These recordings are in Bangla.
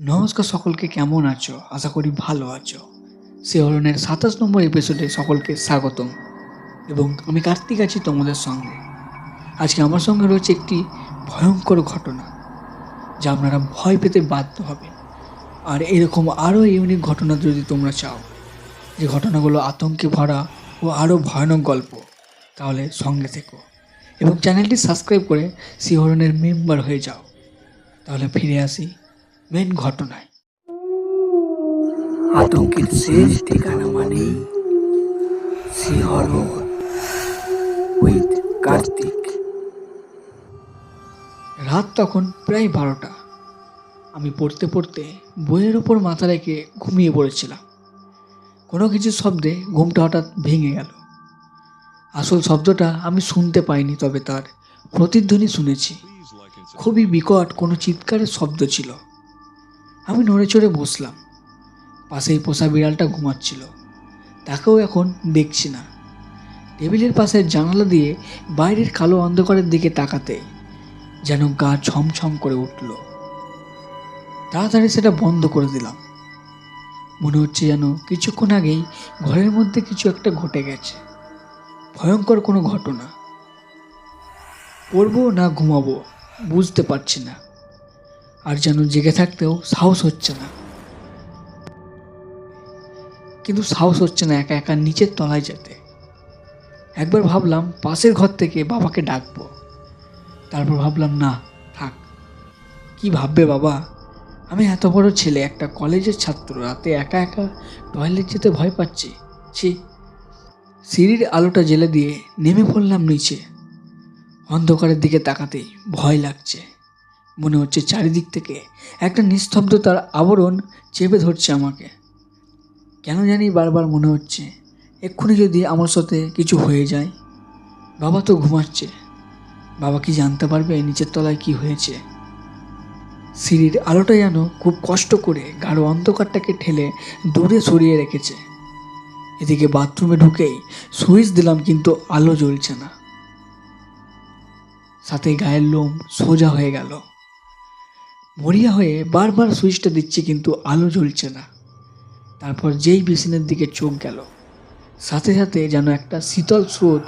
নমস্কার সকলকে, কেমন আছো? আশা করি ভালো আছো। শিহরণের সাতাশ নম্বর এপিসোডে সকলকে স্বাগতম। এবং আমি কার্তিক আছি তোমাদের সঙ্গে। আজকে আমার সঙ্গে রয়েছে একটি ভয়ঙ্কর ঘটনা, যা আপনারা ভয় পেতে বাধ্য হবেন। আর এরকম আরও ইউনিক ঘটনা যদি তোমরা চাও, যে ঘটনাগুলো আতঙ্কে ভরা ও আরও ভয়ানক গল্প, তাহলে সঙ্গে থেকো। এবং চ্যানেলটি সাবস্ক্রাইব করে শিহরণের মেম্বার হয়ে যাও। তাহলে ফিরে আসি। মেন ঘটনায়। আতঙ্কের শেষ ঠিকানা মানেই শিহরণ উইথ কার্তিক। রাত তখন প্রায় বারোটা। আমি পড়তে পড়তে বইয়ের ওপর মাথা রেখে ঘুমিয়ে পড়েছিলাম। কোনো কিছু শব্দে ঘুমটা হঠাৎ ভেঙে গেল। আসল শব্দটা আমি শুনতে পাইনি তবে তার প্রতিধ্বনি শুনেছি। খুবই বিকট কোনো চিৎকারের শব্দ ছিল। আমি নড়ে চড়ে বসলাম। পাশেই পোষা বিড়ালটা ঘুমাচ্ছিল। তাকেও এখন দেখছি না। টেবিলের পাশে জানালা দিয়ে বাইরের কালো অন্ধকারের দিকে তাকাতে যেন গা ছমছম করে উঠল। তাড়াতাড়ি সেটা বন্ধ করে দিলাম। মনে হচ্ছে যেন কিছুক্ষণ আগেই ঘরের মধ্যে কিছু একটা ঘটে গেছে। ভয়ঙ্কর কোনো ঘটনা। পড়ব না ঘুমাবো, বুঝতে পারছি না। আর যেন জেগে থাকতেও সাহস হচ্ছে না। কিন্তু সাহস হচ্ছে না একা একা নিচের তলায় যেতে। একবার ভাবলাম পাশের ঘর থেকে বাবাকে ডাকবো। তারপর ভাবলাম, না, থাক। কি ভাববে বাবা? আমি এত বড় ছেলে, একটা কলেজের ছাত্র, রাতে একা একা টয়লেট যেতে ভয় পাচ্ছি। ছি। সিঁড়ির আলোটা জেলে দিয়ে নেমে পড়লাম নিচে। অন্ধকারের দিকে তাকাতেই ভয় লাগছে। মনে হচ্ছে চারিদিক থেকে একটা নিস্তব্ধতার আবরণ চেপে ধরছে আমাকে। কেন জানি বারবার মনে হচ্ছে, এক্ষুনি যদি আমার সাথে কিছু হয়ে যায়, বাবা তো ঘুমাচ্ছে। বাবা কি জানতে পারবে নিচের তলায় কি হয়েছে? সিঁড়ির আলোটা যেন খুব কষ্ট করে গাঢ় অন্ধকারটাকে ঠেলে দূরে সরিয়ে রেখেছে। এদিকে বাথরুমে ঢুকেই সুইচ দিলাম কিন্তু আলো জ্বলছে না। সাথে গায়ের লোম সোজা হয়ে গেল। মরিয়া হয়ে বারবার সুইচটা দিচ্ছি কিন্তু আলো জ্বলছে না। তারপর যেই বেসিনের দিকে চোখ গেল, সাথে সাথে যেন একটা শীতল স্রোত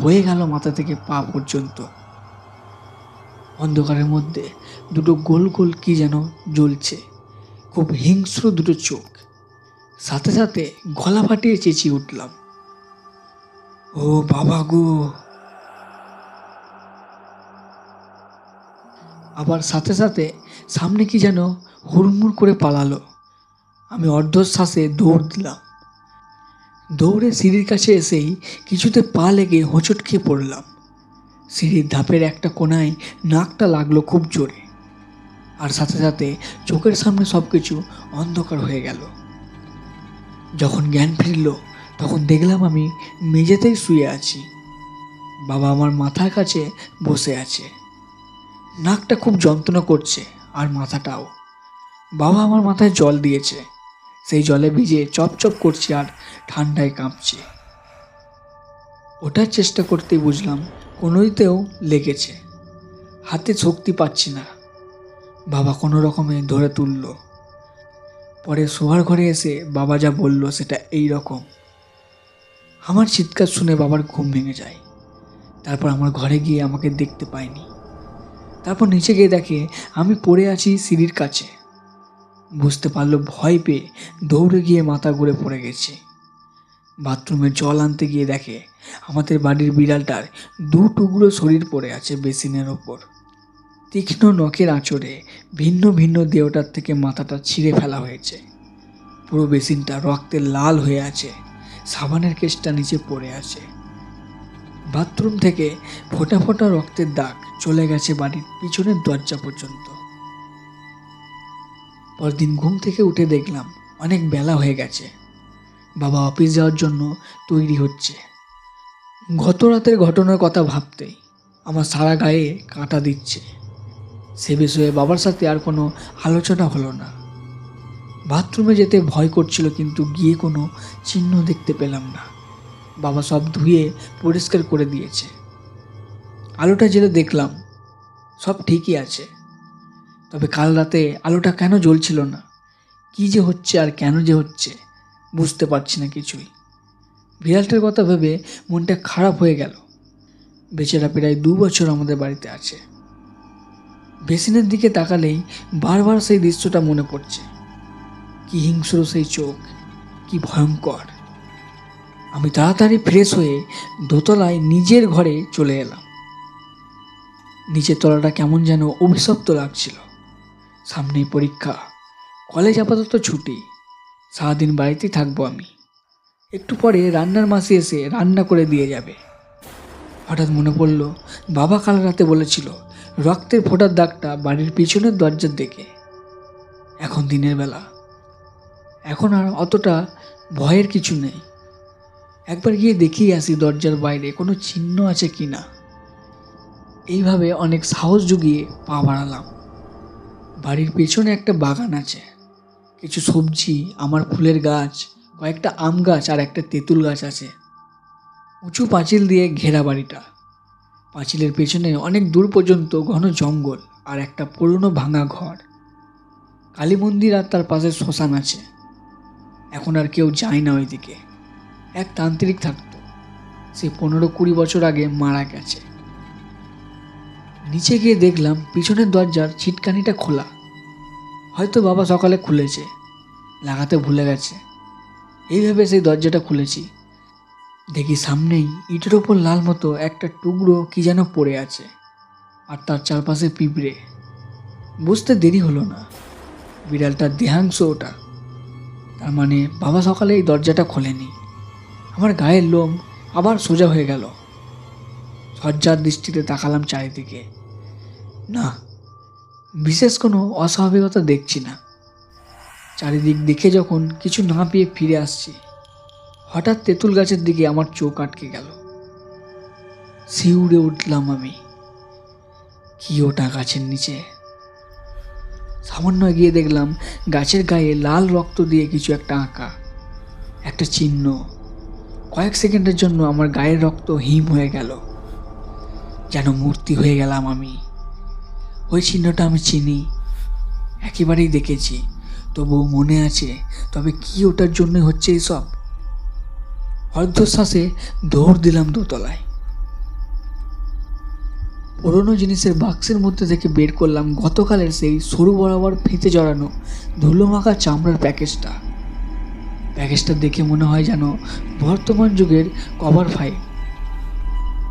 বয়ে গেল মাথা থেকে পা পর্যন্ত। অন্ধকারের মধ্যে দুটো গোল গোল কি যেন জ্বলছে, খুব হিংস্র দুটো চোখ। সাথে সাথে গলা ফাটিয়ে চেঁচিয়ে উঠলাম। ও বাবা গো! আবার সাথে সাথে সামনে কি যেন হুড়মুড় করে পালালো। আমি অর্ধশ্বাসে দৌড় দিলাম। দৌড়ে সিঁড়ির কাছে এসেই কিছুতে পা লেগে হোঁচট খেয়ে পড়লাম। সিঁড়ির ধাপের একটা কোনায় নাকটা লাগল খুব জোরে। আর সাথে সাথে চোখের সামনে সব কিছু অন্ধকার হয়ে গেল। যখন জ্ঞান ফিরল, তখন দেখলাম আমি মেঝেতেই শুয়ে আছি। বাবা আমার মাথার কাছে বসে আছে। নাকটা খুব যন্ত্রণা করছে আর মাথাটাও। বাবা আমার মাথায় জল দিয়েছে। সেই জলে ভিজে চপচপ করছে আর ঠান্ডায় কাঁপছে। ওঠার চেষ্টা করতেই বুঝলাম কোনোইতেও লেগেছে। হাতে শক্তি পাচ্ছি না। বাবা কোনো রকমে ধরে তুলল। পরে শোয়ার ঘরে এসে বাবা যা বলল সেটা এই রকম। আমার চিৎকার শুনে বাবার ঘুম ভেঙে যায়। তারপর আমার ঘরে গিয়ে আমাকে দেখতে পায়নি। তারপর নিচে গিয়ে দেখে আমি পড়ে আছি সিঁড়ির কাছে। বুঝতে পারল ভয় পেয়ে দৌড়ে গিয়ে মাথা ঘুরে পড়ে গেছে। বাথরুমে জল আনতে গিয়ে দেখে আমাদের বাড়ির বিড়ালটার দু টুকরো শরীর পড়ে আছে বেসিনের ওপর। তীক্ষ্ণ নখের আঁচড়ে ভিন্ন ভিন্ন দেহটার থেকে মাথাটা ছিঁড়ে ফেলা হয়েছে। পুরো বেসিনটা রক্তে লাল হয়ে আছে। সাবানের কেসটা নিচে পড়ে আছে। বাথরুম থেকে ফোটা ফোটা রক্তের দাগ চলে গেছে বাড়ির পিছনের দরজা পর্যন্ত। পরদিন ঘুম থেকে উঠে দেখলাম অনেক বেলা হয়ে গেছে। বাবা অফিস যাওয়ার জন্য তৈরি হচ্ছে। গত রাতের ঘটনার কথা ভাবতেই আমার সারা গায়ে কাঁটা দিচ্ছে। সে বিষয়ে বাবার সাথে আর কোনো আলোচনা হলো না। বাথরুমে যেতে ভয় করছিল কিন্তু গিয়ে কোনো চিহ্ন দেখতে পেলাম না। বাবা সব ধুয়ে পরিষ্কার করে দিয়েছে। আলোটা জেলে দেখলাম, সব ঠিকই আছে। তবে কাল রাতে আলোটা কেন জ্বলছিল না? কি যে হচ্ছে আর কেন যে হচ্ছে, বুঝতে পারছি না কিছুই। বিড়ালটার কথা ভেবে মনটা খারাপ হয়ে গেল। বেচারা প্রায় দু বছর আমাদের বাড়িতে আছে। বেসিনের দিকে তাকালেই বারবার সেই দৃশ্যটা মনে পড়ছে। কি হিংস্র সেই চোখ, কি ভয়ঙ্কর। আমি তাড়াতাড়ি ফ্রেশ হয়ে দোতলায় নিজের ঘরে চলে এলাম। নিচের তলাটা কেমন যেন অভিশপ্ত লাগছিল। সামনেই পরীক্ষা, কলেজ আপাতত ছুটি, সারাদিন বাড়িতেই থাকব আমি। একটু পরে রান্নার মাসি এসে রান্না করে দিয়ে যাবে। হঠাৎ মনে পড়ল, বাবা কাল রাতে বলেছিল, রক্তের ফোটার দাগটা বাড়ির পিছনের দরজার দিকে। এখন দিনের বেলা। এখন আর অতটা ভয়ের কিছু নেই। একবার গিয়ে দেখিয়ে আসি দরজার বাইরে, কোনো চিহ্ন আছে কি না। এইভাবে অনেক সাহস জুগিয়ে পা বাড়ালাম। বাড়ির পেছনে একটা বাগান আছে। কিছু সবজি, আমার ফুলের গাছ, কয়েকটা আম গাছ আর একটা তেঁতুল গাছ আছে। উঁচু পাঁচিল দিয়ে ঘেরা বাড়িটা। পাঁচিলের পেছনে অনেক দূর পর্যন্ত ঘন জঙ্গল আর একটা পুরনো ভাঙা ঘর। কালী মন্দির আর তার পাশে শ্মশান আছে। এখন আর কেউ যায় না ওইদিকে। এক তান্ত্রিক থাকতো। সে পনেরো কুড়ি বছর আগে মারা গেছে। নিচে গিয়ে দেখলাম পিছনের দরজার ছিটকানিটা খোলা। হয়তো বাবা সকালে খুলেছে, লাগাতে ভুলে গেছে। এইভাবে সেই দরজাটা খুলেছি। দেখি সামনেই ইটের ওপর লাল মতো একটা টুকরো কি যেন পড়ে আছে, আর তার চারপাশে পিঁপড়ে। বুঝতে দেরি হলো না, বিড়ালটার দেহাংশ ওটা। তার মানে বাবা সকালে এই দরজাটা খোলেনি। আমার গায়ের লোম আবার সোজা হয়ে গেল। সজ্জার দৃষ্টিতে তাকালাম চারিদিকে। না, বিশেষ কোনো অস্বাভাবিকতা দেখছি না। চারিদিক দেখে যখন কিছু না পেয়ে ফিরে আসছি, হঠাৎ তেঁতুল গাছের দিকে আমার চোখ আটকে গেল। শিউড়ে উঠলাম আমি। কি ওটা গাছের নিচে? সামান্য গিয়ে দেখলাম গাছের গায়ে লাল রক্ত দিয়ে কিছু একটা আঁকা। একটা চিহ্ন। কয়েক সেকেন্ডের জন্য আমার গায়ের রক্ত হিম হয়ে গেল। যেন মূর্তি হয়ে গেলাম আমি। ওই চিহ্নটা আমি চিনি, একেবারেই দেখেছি। তবুও মনে আছে, তবে কি ওটার জন্য হচ্ছে এসব? অর্ধশ্বাসে দৌড় দিলাম দোতলায়। পুরনো জিনিসের বাক্সের মধ্যে থেকে বের করলাম গতকালের সেই সরু বরাবর ফেঁচে জড়ানো ধুলো মাখা চামড়ার প্যাকেজটা। প্যাকেজটা দেখে মনে হয় যেন বর্তমান যুগের কভার ফাইল।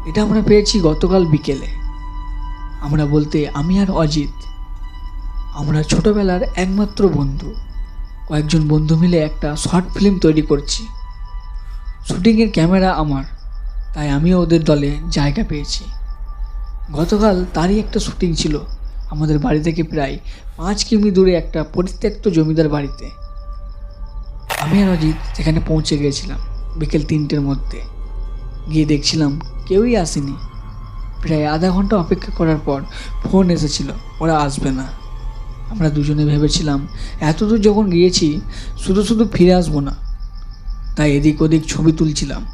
এটা আমরা পেয়েছি গতকাল বিকেলে। আমরা বলতে আমি আর অজিত, আমরা ছোটবেলার একমাত্র বন্ধু। কয়েকজন বন্ধু মিলে একটা শর্ট ফিল্ম তৈরি করছি। শুটিংয়ের ক্যামেরা আমার, তাই আমিও ওদের দলে জায়গা পেয়েছি। গতকাল তারই একটা শুটিং ছিল আমাদের বাড়ি থেকে প্রায় পাঁচ কিমি দূরে একটা পরিত্যক্ত জমিদার বাড়িতে। আমি আর অজিত সেখানে পৌঁছে গিয়েছিলাম বিকেল তিনটের মধ্যে। গিয়ে দেখছিলাম কেউই আসেনি। প্রায় আধা ঘণ্টা অপেক্ষা করার পর ফোন এসেছিল, ওরা আসবে না। আমরা দুজনে ভেবেছিলাম এতদূর যখন গিয়েছি, শুধু শুধু ফিরে আসব না। তাই এদিক ওদিক ছবি তুলছিলাম।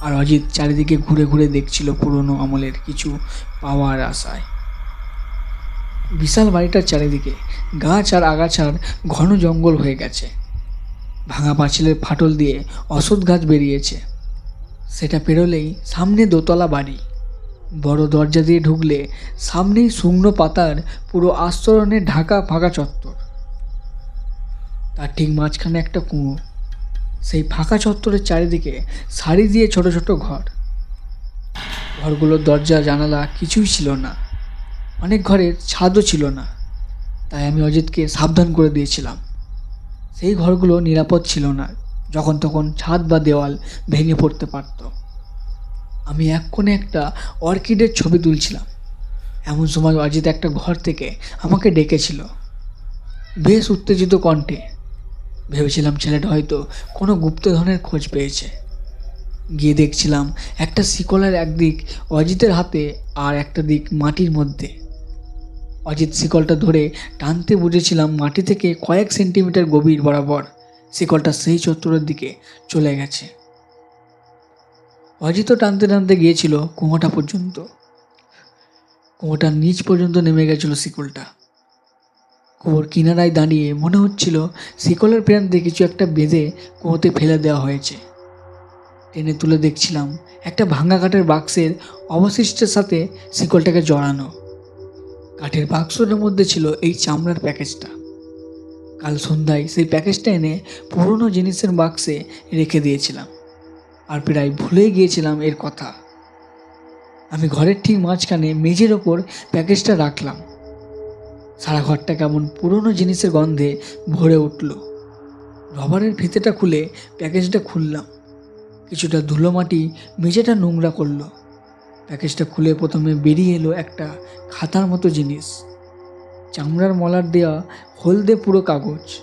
আর অজিত চারিদিকে ঘুরে ঘুরে দেখছিল পুরনো আমলের কিছু পাওয়ার আশায়। বিশাল বাড়িটার চারিদিকে গাছ আর আগাছার ঘন জঙ্গল হয়ে গেছে। ভাঙা পাঁচিলের ফাটল দিয়ে অসৎ গাছ বেরিয়েছে। সেটা পেরোলেই সামনে দোতলা বাড়ি। বড় দরজা দিয়ে ঢুকলে সামনেই শুকনো পাতার পুরো আস্তরণে ঢাকা ফাঁকা চত্বর। তার ঠিক মাঝখানে একটা কুঁয়ো। সেই ফাঁকা চত্বরের চারিদিকে সারি দিয়ে ছোট ছোট ঘর। ঘরগুলোর দরজা, জানালা কিছুই ছিল না। অনেক ঘরের ছাদও ছিল না। তাই আমি অজিতকে সাবধান করে দিয়েছিলাম। সেই ঘরগুলো নিরাপদ ছিল না, যখন তখন ছাদ বা দেওয়াল ভেঙে পড়তে পারত। আমি এক কোণে একটা অর্কিডের ছবি তুলছিলাম। এমন সময় অজিত একটা ঘর থেকে আমাকে ডেকেছিল। বেশ উত্তেজিত কণ্ঠে। ভেবেছিলাম ছেলেটা হয়তো কোনো গুপ্তধনের খোঁজ পেয়েছে। গিয়ে দেখছিলাম একটা শিকলের একদিক অজিতের হাতে আর একটা দিক মাটির মধ্যে। অজিত শিকলটা ধরে টানতে বুঝেছিলাম মাটি থেকে কয়েক সেন্টিমিটার গভীর বরাবর। শিকলটা সেই চত্বরের দিকে চলে গেছে। অজিতও টানতে টানতে গিয়েছিল কুয়োটা পর্যন্ত। কুঁয়োটার নিচ পর্যন্ত নেমে গেছিল শিকলটা। কুয়োর কিনারায় দাঁড়িয়ে মনে হচ্ছিল শিকলের প্রান্তে কিছু একটা বেঁধে কুয়োতে ফেলে দেওয়া হয়েছে। টেনে তুলে দেখছিলাম একটা ভাঙা কাঠের বাক্সের অবশিষ্টের সাথে শিকলটাকে জড়ানো। কাঠের বাক্সটার মধ্যে ছিল এই চামড়ার প্যাকেজটা। কাল সন্ধ্যায় সেই প্যাকেজটা এনে পুরনো জিনিসের বাক্সে রেখে দিয়েছিলাম। আর প্রায় ভুলেই গিয়েছিলাম এর কথা। আমি ঘরের ঠিক মাঝখানে মেঝের ওপর প্যাকেজটা রাখলাম। সারা ঘরটা কেমন পুরনো জিনিসের গন্ধে ভরে উঠল। রবারের ফিতেটা খুলে প্যাকেজটা খুললাম। কিছুটা ধুলো মাটি মেঝেটা নোংরা করল। প্যাকেজটা খুলে প্রথমে বেরিয়ে এলো একটা খাতার মতো জিনিস। চামড়ার মলার দেওয়া হলদে পুরো কাগজ।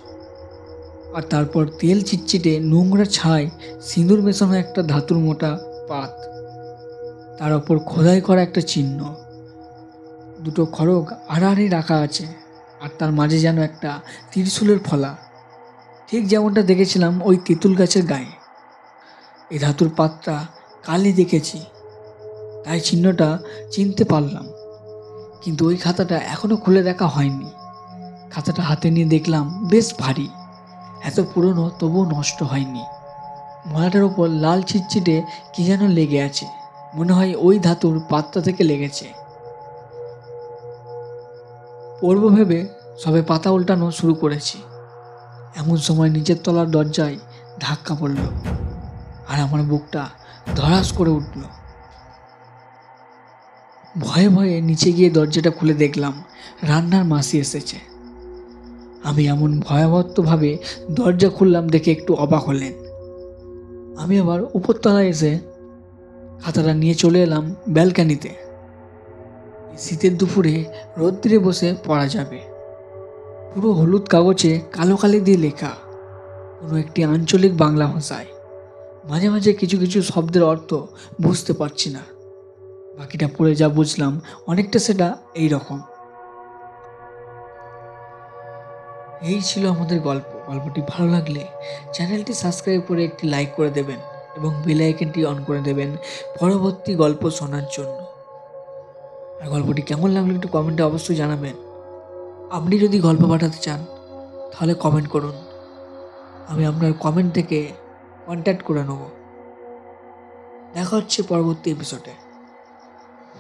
আর তারপর তেল চিটচিটে নোংরা ছাই, সিঁদুর মেশানো একটা ধাতুর মোটা পাত। তার ওপর খোদাই করা একটা চিহ্ন। দুটো খড়গ আড়াআড়ি রাখা আছে, আর তার মাঝে যেন একটা ত্রিশূলের ফলা। ঠিক যেমনটা দেখেছিলাম ওই তেঁতুল গাছের গায়ে। এই ধাতুর পাতটা কালি দেখেছি। তাই চিহ্নটা চিনতে পারলাম। কিন্তু ওই খাতাটা এখনও খুলে দেখা হয়নি। খাতাটা হাতে নিয়ে দেখলাম বেশ ভারী। এত পুরনো তবুও নষ্ট হয়নি। মলাটার ওপর লাল চিটচিটে কি যেন লেগে আছে। মনে হয় ওই ধাতুর পাত্তা থেকে লেগেছে। পড়ব ভেবে সবে পাতা উল্টানো শুরু করেছি। এমন সময় নিচের তলার দরজায় ধাক্কা পড়ল। আর আমার বুকটা ধরাস করে উঠল। ভয়ে ভয়ে নিচে গিয়ে দরজাটা খুলে দেখলাম, রান্নার মাসি এসেছে। আমি এমন ভয়াবহভাবে দরজা খুললাম দেখে একটু অবাক হলেন। আমি আবার উপরতলায় এসে খাতাটা নিয়ে চলে এলাম ব্যালকানিতে। শীতের দুপুরে রোদ্রে বসে পড়া যাবে। পুরো হলুদ কাগজে কালো কালি দিয়ে লেখা, কোনো একটি আঞ্চলিক বাংলা ভাষায়। মাঝে মাঝে কিছু কিছু শব্দের অর্থ বুঝতে পারছি না। বাকিটা পড়ে যা বুঝলাম, অনেকটা সেটা এই রকম এই ছিল আমাদের গল্প। গল্পটি ভালো লাগলে চ্যানেলটি সাবস্ক্রাইব করে একটি লাইক করে দেবেন এবং বেল আইকনটি অন করে দেবেন পরবর্তী গল্প শোনার জন্য। আর গল্পটি কেমন লাগল একটু কমেন্টে অবশ্যই জানাবেন। আপনি যদি গল্প পাঠাতে চান, তাহলে কমেন্ট করুন। আমি আপনার কমেন্ট থেকে কন্ট্যাক্ট করে নেব। দেখা হচ্ছে পরবর্তী এপিসোডে